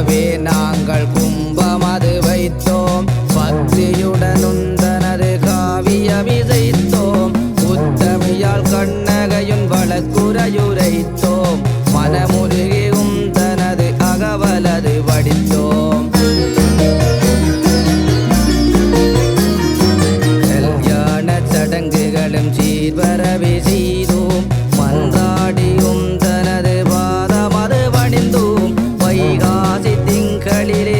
எனவே நாங்கள் கும்பமது வைத்தோம். பக்தியுடனுந்தனது காவியம் இசைத்தோம். உத்தமியால் கண்ணகையும் வழக்குரையுரைத்தோம் மனமுருகியும் தனது அகவலது வடித்தோம். கல்யாண சடங்குகளும் சீர்வரவி But it is